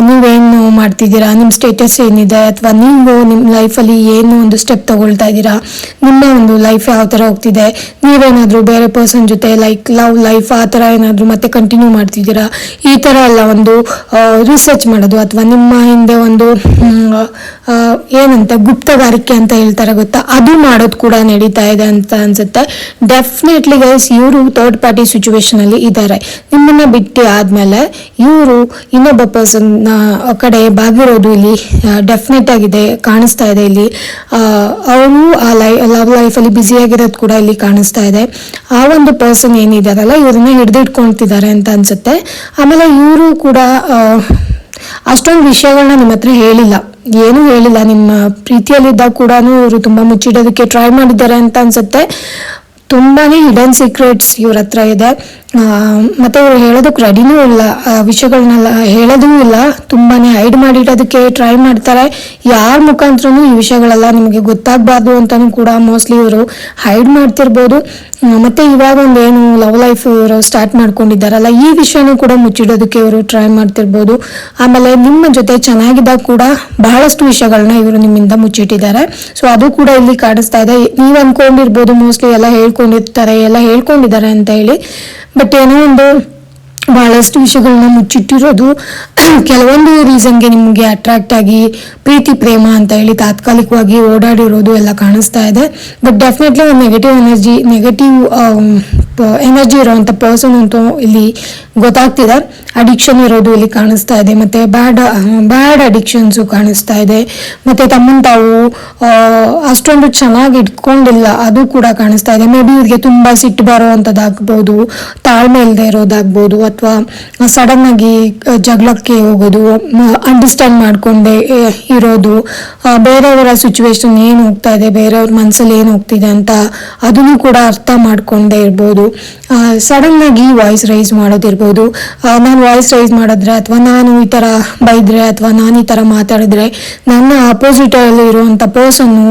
ನೀವೇನು ಮಾಡ್ತಿದ್ದೀರಾ? ನಿಮ್ಮ ಸ್ಟೇಟಸ್ ಏನಿದೆ? ಅಥವಾ ನೀವು ನಿಮ್ಮ ಲೈಫಲ್ಲಿ ಏನು ಒಂದು ಸ್ಟೆಪ್ ತಗೊಳ್ತಾ ಇದ್ದೀರಾ? ನಿಮ್ಮ ಒಂದು ಲೈಫ್ ಯಾವ ಥರ ಹೋಗ್ತಿದೆ? ನೀವೇನಾದರೂ ಬೇರೆ ಪರ್ಸನ್ ಜೊತೆ ಲೈಕ್ ಲವ್ ಲೈಫ್ ಆ ಥರ ಏನಾದರೂ ಮತ್ತೆ ಕಂಟಿನ್ಯೂ ಮಾಡ್ತಿದ್ದೀರಾ? ಈ ಥರ ಎಲ್ಲ ಒಂದು ರಿಸರ್ಚ್ ಮಾಡೋದು ಅಥವಾ ನಿಮ್ಮ ಹಿಂದೆ ಒಂದು ಏನಂತ ಗುಪ್ತಗಾರಿಕೆ ಅಂತ ಹೇಳ್ತಾರೆ ಗೊತ್ತಾ? ಅದು ಮಾಡೋದು ಕೂಡ ನಡೀತಾ ಇದೆ ಅಂತ ಅನ್ಸುತ್ತೆ. ಡೆಫಿನೆಟ್ಲಿ ಗೈಸ್ ಇವರು ಥರ್ಡ್ ಪಾರ್ಟಿ ಸಿಚುವೇಶನಲ್ಲಿ ಇದ್ದಾರೆ ನಿಮ್ಮನ್ನ ಬಿಟ್ಟು ಆದ್ಮೇಲೆ ಇವರು ಇನ್ನೊಬ್ಬ ಪರ್ಸನ್ ಕಡೆ ಬಾಗಿರೋದು ಇಲ್ಲಿ ಡೆಫಿನೆಟ್ ಆಗಿದೆ, ಕಾಣಿಸ್ತಾ ಇದೆ ಇಲ್ಲಿ. ಅವರು ಆ ಲೈ ಲವ್ ಲೈಫಲ್ಲಿ ಬ್ಯುಸಿ ಆಗಿರೋದು ಕೂಡ ಇಲ್ಲಿ ಕಾಣಿಸ್ತಾ ಇದೆ. ಆ ಒಂದು ಪರ್ಸನ್ ಏನಿದಾರಲ್ಲ, ಇವ್ರನ್ನ ಹಿಡಿದಿಟ್ಕೊಳ್ತಿದ್ದಾರೆ ಅಂತ ಅನ್ಸುತ್ತೆ. ಆಮೇಲೆ ಇವರು ಕೂಡ ಅಷ್ಟೊಂದು ವಿಷಯಗಳನ್ನ ನಿಮ್ಮ ಹತ್ರ ಹೇಳಿಲ್ಲ. ಏನೂ ಹೇಳಿಲ್ಲ. ನಿಮ್ಮ ಪ್ರೀತಿಯಲ್ಲಿದ್ದಾಗ ಕೂಡ ಇವರು ತುಂಬಾ ಮುಚ್ಚಿಡೋದಕ್ಕೆ ಟ್ರೈ ಮಾಡಿದ್ದಾರೆ ಅಂತ ಅನ್ಸುತ್ತೆ. ತುಂಬಾನೇ ಹಿಡನ್ ಸೀಕ್ರೆಟ್ಸ್ ಇವ್ರ ಹತ್ರ ಇದೆ. ಮತ್ತೆ ಇವ್ರು ಹೇಳೋದಕ್ಕೆ ರೆಡಿನೂ ಇಲ್ಲ. ವಿಷಯಗಳನ್ನೆಲ್ಲ ಹೇಳೋದೂ ಇಲ್ಲ. ತುಂಬಾನೇ ಹೈಡ್ ಮಾಡಿಡೋದಕ್ಕೆ ಟ್ರೈ ಮಾಡ್ತಾರೆ. ಯಾರ ಮುಖಾಂತರನೂ ಈ ವಿಷಯಗಳೆಲ್ಲ ನಿಮಗೆ ಗೊತ್ತಾಗಬಾರ್ದು ಅಂತಲೂ ಕೂಡ ಮೋಸ್ಟ್ಲಿ ಇವರು ಹೈಡ್ ಮಾಡ್ತಿರ್ಬೋದು. ಮತ್ತೆ ಇವಾಗ ಒಂದು ಏನು ಲವ್ ಲೈಫ್ ಇವರು ಸ್ಟಾರ್ಟ್ ಮಾಡ್ಕೊಂಡಿದ್ದಾರಲ್ಲ, ಈ ವಿಷಯನೂ ಕೂಡ ಮುಚ್ಚಿಡೋದಕ್ಕೆ ಇವರು ಟ್ರೈ ಮಾಡ್ತಿರ್ಬೋದು. ಆಮೇಲೆ ನಿಮ್ಮ ಜೊತೆ ಚೆನ್ನಾಗಿದ್ದಾಗ ಕೂಡ ಬಹಳಷ್ಟು ವಿಷಯಗಳನ್ನ ಇವರು ನಿಮ್ಮಿಂದ ಮುಚ್ಚಿಟ್ಟಿದ್ದಾರೆ. ಸೊ ಅದು ಕೂಡ ಇಲ್ಲಿ ಕಾಣಿಸ್ತಾ ಇದೆ. ನೀವು ಅನ್ಕೊಂಡಿರ್ಬೋದು ಮೋಸ್ಟ್ಲಿ ಎಲ್ಲ ಹೇಳ್ಕೊಂಡಿರ್ತಾರೆ ಎಲ್ಲ ಹೇಳ್ಕೊಂಡಿದ್ದಾರೆ ಅಂತ ಹೇಳಿ. ಬಟ್ ಏನೋ ಒಂದು ಬಹಳಷ್ಟು ವಿಷಯಗಳನ್ನ ಮುಚ್ಚಿಟ್ಟಿರೋದು ಕೆಲವೊಂದು ರೀಸನ್ಗೆ ನಿಮಗೆ ಅಟ್ರಾಕ್ಟ್ ಆಗಿ ಪ್ರೀತಿ, ಪ್ರೇಮ ಅಂತ ಹೇಳಿ ತಾತ್ಕಾಲಿಕವಾಗಿ ಓಡಾಡಿರೋದು ಎಲ್ಲ ಕಾಣಿಸ್ತಾ ಇದೆ. ಬಟ್ ಡೆಫಿನೆಟ್ಲಿ ಒಂದು ನೆಗೆಟಿವ್ ಎನರ್ಜಿ ನೆಗೆಟಿವ್ ಎನರ್ಜಿ ಇರೋವಂಥ ಪರ್ಸನ್ ಅಂತೂ ಇಲ್ಲಿ ಗೊತ್ತಾಗ್ತಿದೆ. ಅಡಿಕ್ಷನ್ ಇರೋದು ಇಲ್ಲಿ ಕಾಣಿಸ್ತಾ ಇದೆ. ಮತ್ತೆ ಬ್ಯಾಡ್ ಬ್ಯಾಡ್ ಅಡಿಕ್ಷನ್ಸು ಕಾಣಿಸ್ತಾ ಇದೆ. ಮತ್ತೆ ತಮ್ಮನ್ನು ತಾವು ಅಷ್ಟೊಂದು ಚೆನ್ನಾಗಿ ಇಟ್ಕೊಂಡಿಲ್ಲ, ಅದು ಕೂಡ ಕಾಣಿಸ್ತಾ ಇದೆ. ಮೇ ಬಿ ಇವ್ರಿಗೆ ತುಂಬಾ ಸಿಟ್ಟು ಬರೋವಂಥದ್ದಾಗ್ಬೋದು, ತಾಳ್ಮೆ ಇಲ್ಲದೆ ಇರೋದಾಗ್ಬೋದು ಅಥವಾ ಸಡನ್ ಆ, ಜಗಳಕ್ಕೆ ಹೋಗೋದು ಅಂಡರ್ಸ್ಟ್ಯಾಂಡ್ ಮಾಡ್ಕೊಂಡೆ ಇರೋದು ಬೇರೆಯವರ ಸಿಚುವೇಶನ್ ಏನು ಹೋಗ್ತಾ ಇದೆ ಬೇರೆಯವ್ರ ಮನಸ್ಸಲ್ಲಿ ಏನು ಹೋಗ್ತಿದೆ ಅಂತ ಅದನ್ನು ಕೂಡ ಅರ್ಥ ಮಾಡ್ಕೊಂಡೆ ಇರ್ಬೋದು. ಆಗಿ ವಾಯ್ಸ್ ರೈಸ್ ಮಾಡೋದಿರ್ಬೋದು ನಾನು ವಾಯ್ಸ್ ರೈಸ್ ಮಾಡಿದ್ರೆ ಅಥವಾ ನಾನು ಈ ಥರ ಬೈದ್ರೆ ಅಥವಾ ನಾನು ಈ ಥರ ಮಾತಾಡಿದ್ರೆ ನನ್ನ ಅಪೋಸಿಟಲ್ಲಿ ಇರುವಂಥ ಪರ್ಸನ್ನು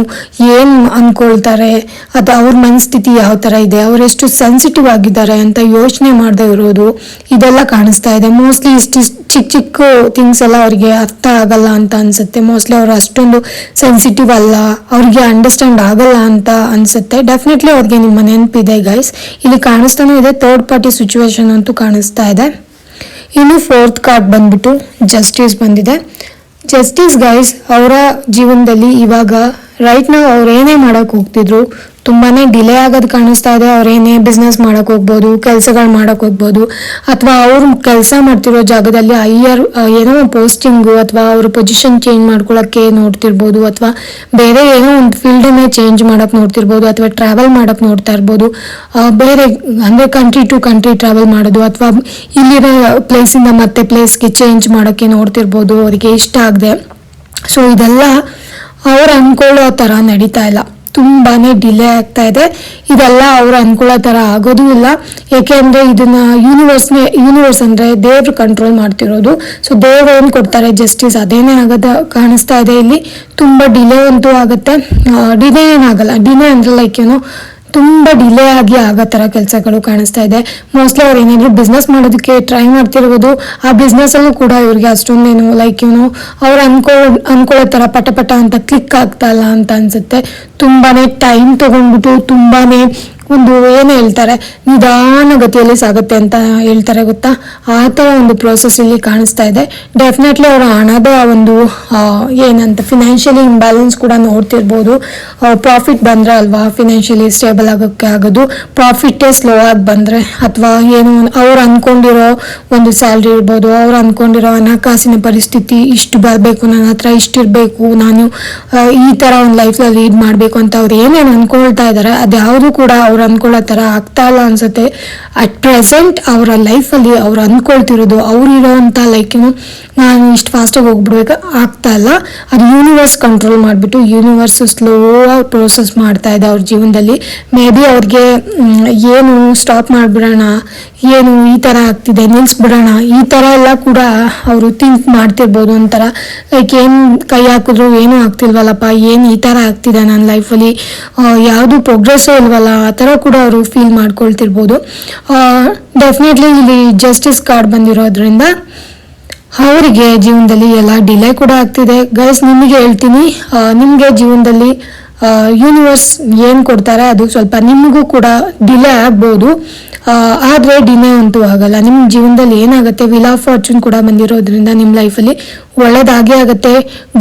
ಏನು ಅನ್ಕೊಳ್ತಾರೆ ಅಥವಾ ಅವ್ರ ಮನಸ್ಥಿತಿ ಯಾವ ಥರ ಇದೆ ಅವ್ರು ಎಷ್ಟು ಸೆನ್ಸಿಟಿವ್ ಆಗಿದ್ದಾರೆ ಅಂತ ಯೋಚನೆ ಮಾಡದೆ ಇರೋದು ಇದೆಲ್ಲ ಕಾಣಿಸ್ತಾ ಇದೆ. ಮೋಸ್ಟ್ಲಿ ಇಷ್ಟು ಚಿಕ್ಕ ಚಿಕ್ಕ ಥಿಂಗ್ಸ್ ಎಲ್ಲ ಅವ್ರಿಗೆ ಅರ್ಥ ಆಗಲ್ಲ ಅಂತ ಅನ್ಸುತ್ತೆ. ಮೋಸ್ಟ್ಲಿ ಅವರು ಅಷ್ಟೊಂದು ಸೆನ್ಸಿಟಿವ್ ಅಲ್ಲ. ಅವ್ರಿಗೆ ಅಂಡರ್ಸ್ಟ್ಯಾಂಡ್ ಆಗಲ್ಲ ಅಂತ ಅನ್ಸುತ್ತೆ. ಡೆಫಿನೆಟ್ಲಿ ಅವ್ರಿಗೆ ನಿಮ್ಮ ನೆನಪಿದೆ ಗೈಸ್ ಇಲ್ಲಿ ಕಾಣಿಸ್ತಾನೆ ಇದೆ ಥರ್ಡ್ ಪಾರ್ಟಿ ಸಿಚುವೇಶನ್ ಅಂತೂ ಕಾಣಿಸ್ತಾ ಇದೆ. ಇನ್ನು ಫೋರ್ತ್ ಕಾರ್ಡ್ ಬಂದ್ಬಿಟ್ಟು ಜಸ್ಟಿಸ್ ಬಂದಿದೆ. ಜಸ್ಟಿಸ್ ಗೈಸ್ ಅವರ ಜೀವನದಲ್ಲಿ ಇವಾಗ ರೈಟ್ ನಾವು ಅವ್ರು ಏನೇ ಮಾಡಕ್ ಹೋಗ್ತಿದ್ರು, ತುಂಬಾನೇ ಡಿಲೇ ಆಗೋದು ಕಾಣಿಸ್ತಾ ಇದೆ. ಅವ್ರೇನೇ ಬಿಸ್ನೆಸ್ ಮಾಡಕ್ ಹೋಗ್ಬೋದು, ಕೆಲಸಗಳು ಮಾಡಕ್ ಹೋಗ್ಬೋದು, ಅಥವಾ ಅವ್ರು ಕೆಲಸ ಮಾಡ್ತಿರೋ ಜಾಗದಲ್ಲಿ ಹೈಯರ್ ಏನೋ ಪೋಸ್ಟಿಂಗು ಅಥವಾ ಅವ್ರ ಪೊಸಿಷನ್ ಚೇಂಜ್ ಮಾಡ್ಕೊಳಕ್ಕೆ ನೋಡ್ತಿರ್ಬೋದು, ಅಥವಾ ಬೇರೆ ಏನೋ ಒಂದು ಫೀಲ್ಡನ್ನೇ ಚೇಂಜ್ ಮಾಡಕ್ ನೋಡ್ತಿರ್ಬೋದು, ಅಥವಾ ಟ್ರಾವೆಲ್ ಮಾಡಕ್ ನೋಡ್ತಾ ಇರ್ಬೋದು. ಬೇರೆ ಅಂದ್ರೆ ಕಂಟ್ರಿ ಟು ಕಂಟ್ರಿ ಟ್ರಾವೆಲ್ ಮಾಡೋದು, ಅಥವಾ ಇಲ್ಲಿರೋ ಪ್ಲೇಸಿಂದ ಮತ್ತೆ ಪ್ಲೇಸ್ಗೆ ಚೇಂಜ್ ಮಾಡೋಕ್ಕೆ ನೋಡ್ತಿರ್ಬೋದು, ಅವರಿಗೆ ಇಷ್ಟ ಆಗದೆ. ಸೊ ಇದೆಲ್ಲ ಅವ್ರು ಅನ್ಕೊಳ್ಳೋ ಥರ ನಡೀತಾ ಇಲ್ಲ. ತುಂಬಾನೇ ಡಿಲೇ ಆಗ್ತಾ ಇದೆ. ಇದೆಲ್ಲ ಅವ್ರು ಅನ್ಕೊಳ್ಳೋ ಥರ ಆಗೋದೂ ಇಲ್ಲ. ಏಕೆಂದ್ರೆ ಇದನ್ನ ಯೂನಿವರ್ಸ್ನೇ ಯೂನಿವರ್ಸ್ ಅಂದ್ರೆ ದೇವ್ರು ಕಂಟ್ರೋಲ್ ಮಾಡ್ತಿರೋದು. ಸೊ ದೇವ್ರು ಏನು ಕೊಡ್ತಾರೆ? ಜಸ್ಟಿಸ್ ಅದೇನೇ ಆಗೋದ, ಕಾಣಿಸ್ತಾ ಇದೆ ಇಲ್ಲಿ. ತುಂಬಾ ಡಿಲೇ ಅಂತೂ ಆಗುತ್ತೆ. ಡಿಲೇ ಏನಾಗಲ್ಲ ಡಿಲೇ ಅಂದ್ರೆ ಲೈಕ್ ಏನೋ ತುಂಬಾ ಡಿಲೇ ಆಗಿ ಆಗೋ ಥರ ಕೆಲಸಗಳು ಕಾಣಿಸ್ತಾ ಇದೆ. ಮೋಸ್ಟ್ಲಿ ಅವ್ರು ಏನಾದ್ರು ಬಿಸ್ನೆಸ್ ಮಾಡೋದಕ್ಕೆ ಟ್ರೈ ಮಾಡ್ತಿರ್ಬೋದು. ಆ ಬಿಸ್ನೆಸ್ಸಲ್ಲೂ ಕೂಡ ಇವ್ರಿಗೆ ಅಷ್ಟೊಂದೇನು ಲೈಕ್ ಏನು ಅವ್ರು ಅನ್ಕೋ, ಅನ್ಕೊಳ್ಳೋ ಥರ ಪಟ ಪಟ ಅಂತ ಕ್ಲಿಕ್ ಆಗ್ತಾ ಇಲ್ಲ ಅಂತ ಅನ್ಸುತ್ತೆ. ತುಂಬಾ ಟೈಮ್ ತಗೊಂಡ್ಬಿಟ್ಟು, ತುಂಬಾನೇ ಒಂದು ಏನು ಹೇಳ್ತಾರೆ, ನಿಧಾನಗತಿಯಲ್ಲಿ ಸಾಗುತ್ತೆ ಅಂತ ಹೇಳ್ತಾರೆ ಗೊತ್ತಾ? ಆ ಥರ ಒಂದು ಪ್ರೋಸೆಸ್ ಇಲ್ಲಿ ಕಾಣಿಸ್ತಾ ಇದೆ. ಡೆಫಿನೆಟ್ಲಿ ಅವರ ಹಣದ ಒಂದು ಏನಂತ ಫಿನಾನ್ಷಿಯಲಿ ಇಂಬ್ಯಾಲೆನ್ಸ್ ಕೂಡ ನೋಡ್ತಿರ್ಬೋದು. ಪ್ರಾಫಿಟ್ ಬಂದರೆ ಅಲ್ವಾ ಫಿನಾನ್ಷಿಯಲಿ ಸ್ಟೇಬಲ್ ಆಗೋಕ್ಕೆ ಆಗೋದು. ಪ್ರಾಫಿಟ್ಟೇ ಸ್ಲೋ ಆಗಿ ಬಂದರೆ ಅಥವಾ ಏನು, ಅವ್ರು ಅಂದ್ಕೊಂಡಿರೋ ಒಂದು ಸ್ಯಾಲ್ರಿ ಇರ್ಬೋದು, ಅವ್ರು ಅಂದ್ಕೊಂಡಿರೋ ಹಣಕಾಸಿನ ಪರಿಸ್ಥಿತಿ ಇಷ್ಟು ಬರಬೇಕು, ನನ್ನ ಹತ್ರ ಇಷ್ಟಿರಬೇಕು, ನಾನು ಈ ಥರ ಒಂದು ಲೈಫಲ್ಲಿ ಲೀಡ್ ಮಾಡಬೇಕು ಅಂತ ಅವ್ರು ಏನೇನು ಅಂದ್ಕೊಳ್ತಾ ಇದ್ದಾರೆ ಅದ್ಯಾವುದು ಕೂಡ ಅವ್ರು ಅನ್ಕೊಳ್ಳೋ ಥರ ಆಗ್ತಾ ಇಲ್ಲ ಅನ್ಸುತ್ತೆ. ಅಟ್ ಪ್ರೆಸೆಂಟ್ ಅವರ ಲೈಫಲ್ಲಿ ಅವ್ರು ಅಂದ್ಕೊಳ್ತಿರೋದು ಅವ್ರು ಇರೋವಂಥ ಲೈಕ್ ಏನು ನಾನು ಇಷ್ಟು ಫಾಸ್ಟಾಗಿ ಹೋಗ್ಬಿಡ್ಬೇಕು ಆಗ್ತಾ ಇಲ್ಲ. ಅದು ಯೂನಿವರ್ಸ್ ಕಂಟ್ರೋಲ್ ಮಾಡಿಬಿಟ್ಟು ಯೂನಿವರ್ಸ್ ಸ್ಲೋ ಪ್ರೋಸೆಸ್ ಮಾಡ್ತಾ ಇದೆ ಅವ್ರ ಜೀವನದಲ್ಲಿ. ಮೇ ಬಿ ಅವ್ರಿಗೆ ಏನು ಸ್ಟಾಪ್ ಮಾಡಿಬಿಡೋಣ, ಏನು ಈ ಥರ ಆಗ್ತಿದೆ ನಿಲ್ಲಿಸ್ಬಿಡೋಣ ಈ ಥರ ಎಲ್ಲ ಕೂಡ ಅವರು ಥಿಂಕ್ ಮಾಡ್ತಿರ್ಬೋದು ಒಂಥರ. ಲೈಕ್ ಏನು ಕೈ ಹಾಕಿದ್ರು ಏನೂ ಆಗ್ತಿಲ್ವಲ್ಲಪ್ಪ, ಏನು ಈ ಥರ ಆಗ್ತಿದೆ ನನ್ನ ಲೈಫಲ್ಲಿ ಯಾವುದು ಪ್ರೋಗ್ರೆಸ್ಸೇ ಇಲ್ವಲ್ಲ, ಆ ಥರ ಕೂಡ ಅವರು ಫೀಲ್ ಮಾಡ್ಕೊಳ್ತಿರ್ಬೋದು. ಡೆಫಿನೆಟ್ಲಿ ಇಲ್ಲಿ ಜಸ್ಟಿಸ್ ಕಾರ್ಡ್ ಬಂದಿರೋದ್ರಿಂದ ಅವರಿಗೆ ಜೀವನದಲ್ಲಿ ಎಲ್ಲ ಡಿಲೇ ಕೂಡ ಆಗ್ತಿದೆ. ಗೈಸ್ ನಿಮಗೆ ಹೇಳ್ತೀನಿ ನಿಮಗೆ ಜೀವನದಲ್ಲಿ ಯೂನಿವರ್ಸ್ ಏನು ಕೊಡ್ತಾರೆ ಅದು ಸ್ವಲ್ಪ ನಿಮಗೂ ಕೂಡ ಡಿಲೇ ಆಗ್ಬೋದು. ಆದರೆ ಡಿಲೇ ಅಂತೂ ಆಗಲ್ಲ. ನಿಮ್ಮ ಜೀವನದಲ್ಲಿ ಏನಾಗುತ್ತೆ? ವಿಲ್ ಫಾರ್ಚೂನ್ ಕೂಡ ಬಂದಿರೋದ್ರಿಂದ ನಿಮ್ಮ ಲೈಫಲ್ಲಿ ಒಳ್ಳೇದಾಗೇ ಆಗುತ್ತೆ.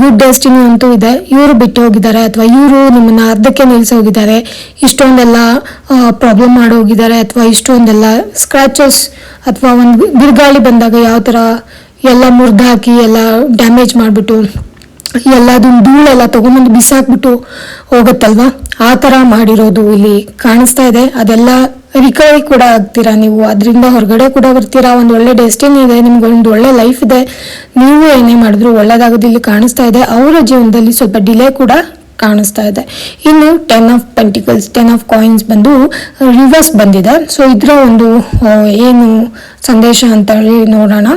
ಗುಡ್ ಡೆಸ್ಟಿನಿ ಅಂತೂ ಇದೆ. ಇವರು ಬಿಟ್ಟು ಹೋಗಿದ್ದಾರೆ ಅಥವಾ ಇವರು ನಿಮ್ಮನ್ನ ಅರ್ಧಕ್ಕೆ ನಿಲ್ಸಿ ಹೋಗಿದ್ದಾರೆ. ಇಷ್ಟೊಂದೆಲ್ಲ ಪ್ರಾಬ್ಲಮ್ ಮಾಡೋಗಿದ್ದಾರೆ ಅಥವಾ ಇಷ್ಟೊಂದೆಲ್ಲ ಸ್ಕ್ರಾಚಸ್ ಅಥವಾ ಒಂದು ಬಿರುಗಾಳಿ ಬಂದಾಗ ಯಾವ ಥರ ಎಲ್ಲ ಮುರಿದಾಕಿ ಎಲ್ಲ ಡ್ಯಾಮೇಜ್ ಮಾಡಿಬಿಟ್ಟು ಎಲ್ಲದನ್ನ ಧೂಳೆಲ್ಲ ತೊಗೊಂಬಂದು ಬಿಸಾಕ್ಬಿಟ್ಟು ಹೋಗುತ್ತಲ್ವಾ? ಆ ಥರ ಮಾಡಿರೋದು ಇಲ್ಲಿ ಕಾಣಿಸ್ತಾ ಇದೆ. ಅದೆಲ್ಲ ರಿಕವರಿ ಕೂಡ ಆಗ್ತೀರಾ ನೀವು? ಅದರಿಂದ ಹೊರಗಡೆ ಕೂಡ ಬರ್ತೀರಾ? ಒಂದು ಒಳ್ಳೆ ಡೆಸ್ಟಿನಿ ಇದೆ, ನಿಮ್ಗೆ ಒಂದು ಒಳ್ಳೆ ಲೈಫ್ ಇದೆ. ನೀವು ಏನೇ ಮಾಡಿದ್ರು ಒಳ್ಳೇದಾಗೋದು ಇಲ್ಲಿ ಕಾಣಿಸ್ತಾ ಇದೆ. ಅವರ ಜೀವನದಲ್ಲಿ ಸ್ವಲ್ಪ ಡಿಲೇ ಕೂಡ ಕಾಣಿಸ್ತಾ ಇದೆ. ಇನ್ನು ten of pentacles ten of coins ಬಂದು ರಿವರ್ಸ್ ಬಂದಿದೆ. ಸೊ ಇದರ ಒಂದು ಏನು ಸಂದೇಶ ಅಂತ ಹೇಳಿ ನೋಡೋಣ.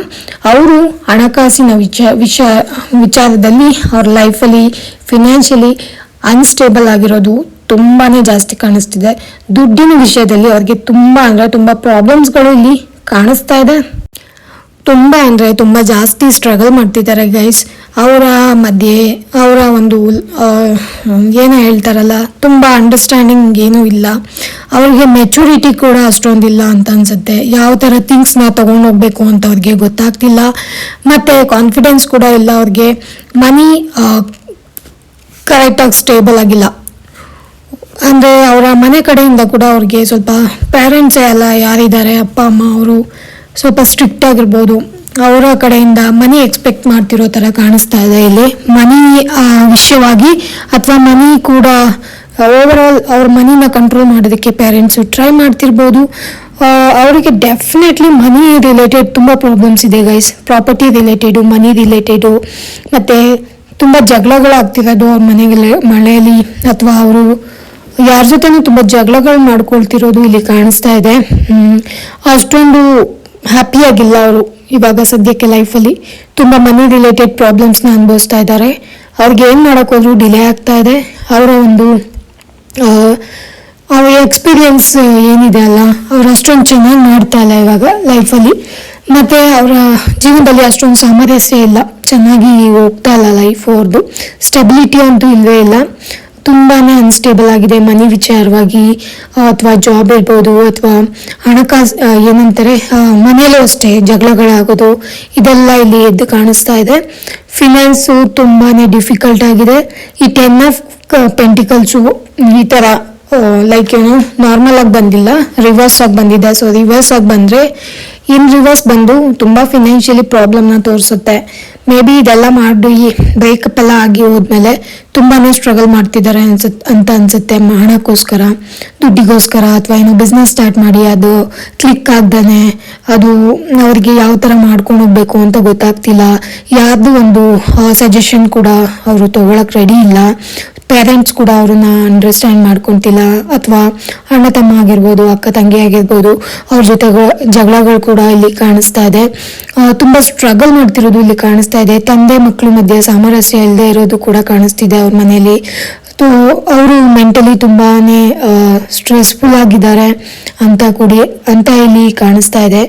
ಅವರು ಹಣಕಾಸಿನ ವಿಚ ವಿಷ ವಿಚಾರದಲ್ಲಿ ಅವ್ರ ಲೈಫಲ್ಲಿ ಫಿನಾನ್ಷಿಯಲಿ ಅನ್ಸ್ಟೇಬಲ್ ಆಗಿರೋದು ತುಂಬಾ ಜಾಸ್ತಿ ಕಾಣಿಸ್ತಿದೆ. ದುಡ್ಡಿನ ವಿಷಯದಲ್ಲಿ ಅವ್ರಿಗೆ ತುಂಬ ಅಂದರೆ ತುಂಬ ಪ್ರಾಬ್ಲಮ್ಸ್ಗಳು ಇಲ್ಲಿ ಕಾಣಿಸ್ತಾ ಇದೆ. ತುಂಬ ಅಂದರೆ ತುಂಬ ಜಾಸ್ತಿ ಸ್ಟ್ರಗಲ್ ಮಾಡ್ತಿದ್ದಾರೆ ಗೈಸ್ ಅವರ ಮಧ್ಯೆ, ಅವರ ಒಂದು ಏನು ಹೇಳ್ತಾರಲ್ಲ, ತುಂಬ ಅಂಡರ್ಸ್ಟ್ಯಾಂಡಿಂಗ್ ಏನೂ ಇಲ್ಲ. ಅವ್ರಿಗೆ ಮೆಚುರಿಟಿ ಕೂಡ ಅಷ್ಟೊಂದಿಲ್ಲ ಅಂತ ಅನ್ಸುತ್ತೆ. ಯಾವ ಥರ ಥಿಂಗ್ಸ್ನ ತೊಗೊಂಡೋಗ್ಬೇಕು ಅಂತ ಅವ್ರಿಗೆ ಗೊತ್ತಾಗ್ತಿಲ್ಲ. ಮತ್ತು ಕಾನ್ಫಿಡೆನ್ಸ್ ಕೂಡ ಇಲ್ಲ ಅವ್ರಿಗೆ. ಮನಿ ಕರೆಕ್ಟಾಗಿ ಸ್ಟೇಬಲ್ ಆಗಿಲ್ಲ. ಅಂದರೆ ಅವರ ಮನೆ ಕಡೆಯಿಂದ ಕೂಡ ಅವ್ರಿಗೆ ಸ್ವಲ್ಪ ಪೇರೆಂಟ್ಸೇ ಅಲ್ಲ, ಯಾರಿದ್ದಾರೆ, ಅಪ್ಪ, ಅಮ್ಮ, ಅವರು. ಸ್ವಲ್ಪ ಸ್ಟ್ರಿಕ್ಟ್ ಆಗಿರ್ಬೋದು. ಅವರ ಕಡೆಯಿಂದ ಮನಿ ಎಕ್ಸ್ಪೆಕ್ಟ್ ಮಾಡ್ತಿರೋ ಥರ ಕಾಣಿಸ್ತಾ ಇದೆ ಇಲ್ಲಿ. ಮನಿ ವಿಷಯವಾಗಿ ಅಥವಾ ಮನಿ ಕೂಡ ಓವರ್ ಆಲ್ ಅವ್ರ ಮನಿನ ಕಂಟ್ರೋಲ್ ಮಾಡೋದಕ್ಕೆ ಪೇರೆಂಟ್ಸು ಟ್ರೈ ಮಾಡ್ತಿರ್ಬೋದು. ಅವರಿಗೆ ಡೆಫಿನೆಟ್ಲಿ ಮನಿ ರಿಲೇಟೆಡ್ ತುಂಬ ಪ್ರಾಬ್ಲಮ್ಸ್ ಇದೆ guys property related money related ಮತ್ತು ತುಂಬ ಜಗಳಗಳಾಗ್ತಿರೋದು ಅವ್ರ ಮನೆಗೆ ಮಳೆಯಲ್ಲಿ ಅಥವಾ ಅವರು ಯಾರ ಜೊತೆನೂ ತುಂಬ ಜಗಳಗಳು ಮಾಡ್ಕೊಳ್ತಿರೋದು ಇಲ್ಲಿ ಕಾಣಿಸ್ತಾ ಇದೆ. ಅಷ್ಟೊಂದು ಹ್ಯಾಪಿಯಾಗಿಲ್ಲ ಅವರು. ಇವಾಗ ಸದ್ಯಕ್ಕೆ ಲೈಫಲ್ಲಿ ತುಂಬ ಮನಿ ರಿಲೇಟೆಡ್ ಪ್ರಾಬ್ಲಮ್ಸ್ನ ಅನುಭವಿಸ್ತಾ ಇದ್ದಾರೆ. ಅವ್ರಿಗೆ ಏನು ಮಾಡೋಕ್ಕೋದ್ರು ಡಿಲೇ ಆಗ್ತಾ ಇದೆ. ಅವರ ಒಂದು ಅವ್ರ ಎಕ್ಸ್ಪೀರಿಯನ್ಸ್ ಏನಿದೆ ಅಲ್ಲ, ಅವ್ರು ಅಷ್ಟೊಂದು ಚೆನ್ನಾಗಿ ಮಾಡ್ತಾ ಇಲ್ಲ ಇವಾಗ ಲೈಫಲ್ಲಿ. ಮತ್ತು ಅವರ ಜೀವನದಲ್ಲಿ ಅಷ್ಟೊಂದು ಸಾಮರಸ್ಯ ಇಲ್ಲ. ಚೆನ್ನಾಗಿ ಹೋಗ್ತಾ ಇಲ್ಲ ಲೈಫ್ ಅವ್ರದ್ದು ಸ್ಟೆಬಿಲಿಟಿ ಅಂತೂ ಇಲ್ಲವೇ ಇಲ್ಲ. ತುಂಬಾ ಅನ್ಸ್ಟೇಬಲ್ ಆಗಿದೆ. ಮನಿ ವಿಚಾರವಾಗಿ, ಅಥವಾ ಜಾಬ್ ಇರ್ಬೋದು, ಅಥವಾ ಹಣಕಾಸು ಏನಂತಾರೆ ಮನೆಯಲ್ಲೂ ಅಷ್ಟೇ ಜಗಳಗಳಾಗೋದು, ಇದೆಲ್ಲ ಇಲ್ಲಿ ಎದ್ದು ಕಾಣಿಸ್ತಾ ಇದೆ. ಫಿನಾನ್ಸು ತುಂಬಾ ಡಿಫಿಕಲ್ಟ್ ಆಗಿದೆ. ಈ ಟೆನ್ ಆಫ್ ಪೆಂಟಿಕಲ್ಸು ಈ ಥರ ಲೈಕ್ ಏನು ನಾರ್ಮಲ್ ಆಗಿ ಬಂದಿಲ್ಲ ರಿವರ್ಸ್ ಆಗಿ ಬಂದಿದೆ. ಸೊ ರಿವರ್ಸ್ ಆಗಿ ಬಂದರೆ, ಇನ್ ರಿವರ್ಸ್ ಬಂದು ತುಂಬ ಫಿನಾನ್ಷಿಯಲಿ ಪ್ರಾಬ್ಲಮ್ನ ತೋರಿಸುತ್ತೆ. ಮೇ ಬಿ ಇದೆಲ್ಲ ಮಾಡಿ ಬ್ರೇಕಪ್ ಎಲ್ಲ ಆಗಿ ಹೋದ್ಮೇಲೆ ತುಂಬಾ ಸ್ಟ್ರಗಲ್ ಮಾಡ್ತಿದ್ದಾರೆ ಅನ್ಸುತ್ತೆ ಅಂತ ಅನ್ಸುತ್ತೆ ಹಣಕ್ಕೋಸ್ಕರ ದುಡ್ಡಿಗೋಸ್ಕರ ಅಥವಾ ಏನೋ ಬಿಸ್ನೆಸ್ ಸ್ಟಾರ್ಟ್ ಮಾಡಿ, ಅದು ಕ್ಲಿಕ್ ಆಗ್ದಾನೆ, ಅದು ಅವ್ರಿಗೆ ಯಾವ ಥರ ಮಾಡ್ಕೊಂಡು ಹೋಗ್ಬೇಕು ಅಂತ ಗೊತ್ತಾಗ್ತಿಲ್ಲ. ಯಾರ್ದು ಒಂದು ಸಜೆಷನ್ ಕೂಡ ಅವರು ತಗೊಳಕ್ ರೆಡಿ ಇಲ್ಲ. ಪೇರೆಂಟ್ಸ್ ಕೂಡ ಅವ್ರನ್ನ ಅಂಡರ್ಸ್ಟ್ಯಾಂಡ್ ಮಾಡ್ಕೊತಿಲ್ಲ ಅಥವಾ ಅಣ್ಣ ತಮ್ಮ ಆಗಿರ್ಬೋದು, ಅಕ್ಕ ತಂಗಿ ಆಗಿರ್ಬೋದು, ಅವ್ರ ಜೊತೆ ಜಗಳಗಳು ಕೂಡ ಇಲ್ಲಿ ಕಾಣಿಸ್ತಾ ಇದೆ. ತುಂಬಾ ಸ್ಟ್ರಗಲ್ ಮಾಡ್ತಿರೋದು ಇಲ್ಲಿ ಕಾಣಿಸ್ತಾ ಇದೆ. ತಂದೆ ಮಕ್ಕಳ ಮಧ್ಯೆ ಸಾಮರಸ್ಯ ಇಲ್ಲದೆ ಇರೋದು ಕೂಡ ಕಾಣಿಸ್ತಿದೆ ಅವ್ರ ಮನೆಯಲ್ಲಿ. ಅವರು ಮೆಂಟಲಿ ತುಂಬಾನೇ ಸ್ಟ್ರೆಸ್ಫುಲ್ ಆಗಿದ್ದಾರೆ ಅಂತ ಕೂಡಿ, ಅಂತ ಇಲ್ಲಿ ಕಾಣಿಸ್ತಾ ಇದೆ.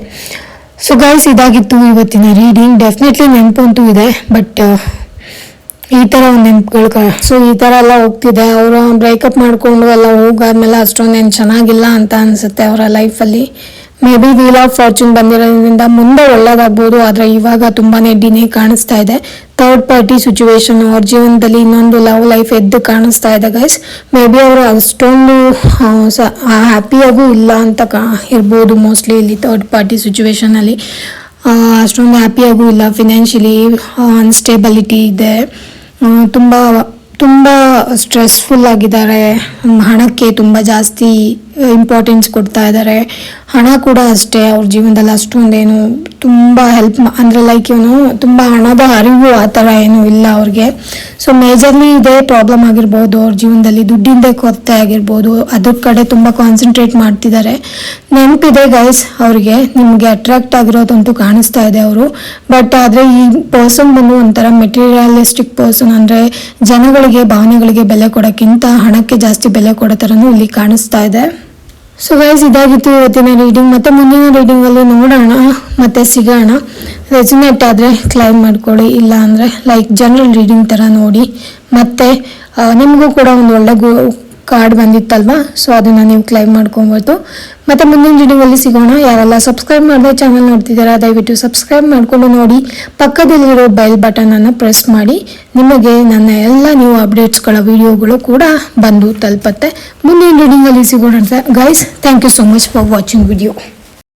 ಸೊ ಗೈಸ್ ಇದಾಗಿತ್ತು ಇವತ್ತಿನ ರೀಡಿಂಗ್ ಡೆಫಿನೆಟ್ಲಿ ನೆನಪಂತೂ ಇದೆ ಬಟ್ ಈ ಥರ ಒಂದು ನೆನಪುಗಳು ಸೊ ಈ ಥರ ಎಲ್ಲ ಹೋಗ್ತಿದೆ. ಅವರು ಬ್ರೇಕಪ್ ಮಾಡಿಕೊಂಡು ಎಲ್ಲ ಹೋಗಾದ್ಮೇಲೆ ಅಷ್ಟೊಂದೇನು ಚೆನ್ನಾಗಿಲ್ಲ ಅಂತ ಅನಿಸುತ್ತೆ ಅವರ ಲೈಫಲ್ಲಿ may be wheel of fortune ಬಂದಿರೋದ್ರಿಂದ ಮುಂದೆ ಒಳ್ಳೇದಾಗ್ಬೋದು, ಆದರೆ ಇವಾಗ ತುಂಬಾ ಡಿನೇ ಕಾಣಿಸ್ತಾ ಇದೆ. ಥರ್ಡ್ ಪಾರ್ಟಿ ಸಿಚುವೇಶನ್ ಅವ್ರ ಜೀವನದಲ್ಲಿ ಇನ್ನೊಂದು ಲವ್ ಲೈಫ್ ಎದ್ದು ಕಾಣಿಸ್ತಾ ಇದೆ ಗೈಸ್ ಮೇ ಬಿ ಅವರು ಅಷ್ಟೊಂದು ಹ್ಯಾಪಿಯಾಗೂ ಇಲ್ಲ ಅಂತ ಕಾ, ಇರ್ಬೋದು ಮೋಸ್ಟ್ಲಿ ಇಲ್ಲಿ ಥರ್ಡ್ ಪಾರ್ಟಿ ಸಿಚುವೇಶನಲ್ಲಿ ಅಷ್ಟೊಂದು ಹ್ಯಾಪಿಯಾಗೂ ಇಲ್ಲ ಫಿನಾನ್ಷಿಯಲಿ ಅನ್ಸ್ಟೇಬಲಿಟಿ ಇದೆ. ತುಂಬ ತುಂಬ ಸ್ಟ್ರೆಸ್ಫುಲ್ ಆಗಿದ್ದಾರೆ. ಹಣಕ್ಕೆ ತುಂಬ ಜಾಸ್ತಿ ಇಂಪಾರ್ಟೆನ್ಸ್ ಕೊಡ್ತಾ ಇದ್ದಾರೆ ಹಣ ಕೂಡ ಅಷ್ಟೇ, ಅವ್ರ ಜೀವನದಲ್ಲಿ ಅಷ್ಟೊಂದೇನು ತುಂಬ ಹೆಲ್ಪ್ ಅಂದರೆ ಲೈಕ್ ಇವನು ತುಂಬ ಹಣದ ಅರಿವು ಆ ಥರ ಏನೂ ಇಲ್ಲ ಅವ್ರಿಗೆ. ಸೊ ಮೇಜರ್ಲಿ ಇದೇ ಪ್ರಾಬ್ಲಮ್ ಆಗಿರ್ಬೋದು, ಅವ್ರ ಜೀವನದಲ್ಲಿ ದುಡ್ಡಿಂದ ಕೊರತೆ ಆಗಿರ್ಬೋದು, ಅದ್ರ ಕಡೆ ತುಂಬ ಕಾನ್ಸಂಟ್ರೇಟ್ ಮಾಡ್ತಿದ್ದಾರೆ ನೆನಪಿದೆ ಗೈಸ್ ಅವ್ರಿಗೆ, ನಿಮಗೆ ಅಟ್ರಾಕ್ಟ್ ಆಗಿರೋದಂತೂ ಕಾಣಿಸ್ತಾ ಇದೆ ಅವರು. ಬಟ್ ಆದರೆ ಈ ಪರ್ಸನ್ ಬಂದು ಒಂಥರ ಮೆಟೀರಿಯಲಿಸ್ಟಿಕ್ ಪರ್ಸನ್ ಅಂದರೆ ಜನಗಳಿಗೆ, ಭಾವನೆಗಳಿಗೆ ಬೆಲೆ ಕೊಡೋಕ್ಕಿಂತ ಹಣಕ್ಕೆ ಜಾಸ್ತಿ ಬೆಲೆ ಕೊಡೋ ಥರನೂ ಇಲ್ಲಿ ಕಾಣಿಸ್ತಾ ಇದೆ. ಸೊ ಗೈಸ್ ಇದಾಗಿತ್ತು ಇವತ್ತಿನ ರೀಡಿಂಗ್ ಮತ್ತು ಮುಂದಿನ ರೀಡಿಂಗಲ್ಲಿ ನೋಡೋಣ, ಮತ್ತೆ ಸಿಗೋಣ. ರೆಸಿನೇಟ್ ಆದರೆ ಕ್ಲೈಮ್ ಮಾಡಿಕೊಡಿ ಇಲ್ಲ ಅಂದರೆ ಲೈಕ್ ಜನರಲ್ ರೀಡಿಂಗ್ ಥರ ನೋಡಿ. ಮತ್ತೆ ನಿಮಗೂ ಕೂಡ ಒಂದು ಒಳ್ಳೆ ಗು ಕಾರ್ಡ್ ಬಂದಿತ್ತಲ್ವಾ? ಸೊ ಅದನ್ನು ನೀವು ಕ್ಲೈಮ್ ಮಾಡ್ಕೊಬೋದು. ಮತ್ತೆ ಮುಂದಿನ ರೀಡಿಂಗಲ್ಲಿ ಸಿಗೋಣ. ಯಾರೆಲ್ಲ ಸಬ್ಸ್ಕ್ರೈಬ್ ಮಾಡದೆ ಚಾನಲ್ ನೋಡ್ತಿದ್ದೀರಾ, ದಯವಿಟ್ಟು ಸಬ್ಸ್ಕ್ರೈಬ್ ಮಾಡಿಕೊಂಡು ನೋಡಿ. ಪಕ್ಕದಲ್ಲಿರೋ ಬೆಲ್ ಬಟನನ್ನು ಪ್ರೆಸ್ ಮಾಡಿ. ನಿಮಗೆ ನನ್ನ ಎಲ್ಲ ನ್ಯೂ ಅಪ್ಡೇಟ್ಸ್ಗಳ ವಿಡಿಯೋಗಳು ಕೂಡ ಬಂದು ತಲುಪತ್ತೆ. ಮುಂದಿನ ರೀಡಿಂಗಲ್ಲಿ ಸಿಗೋಣ guys thank you so much for watching video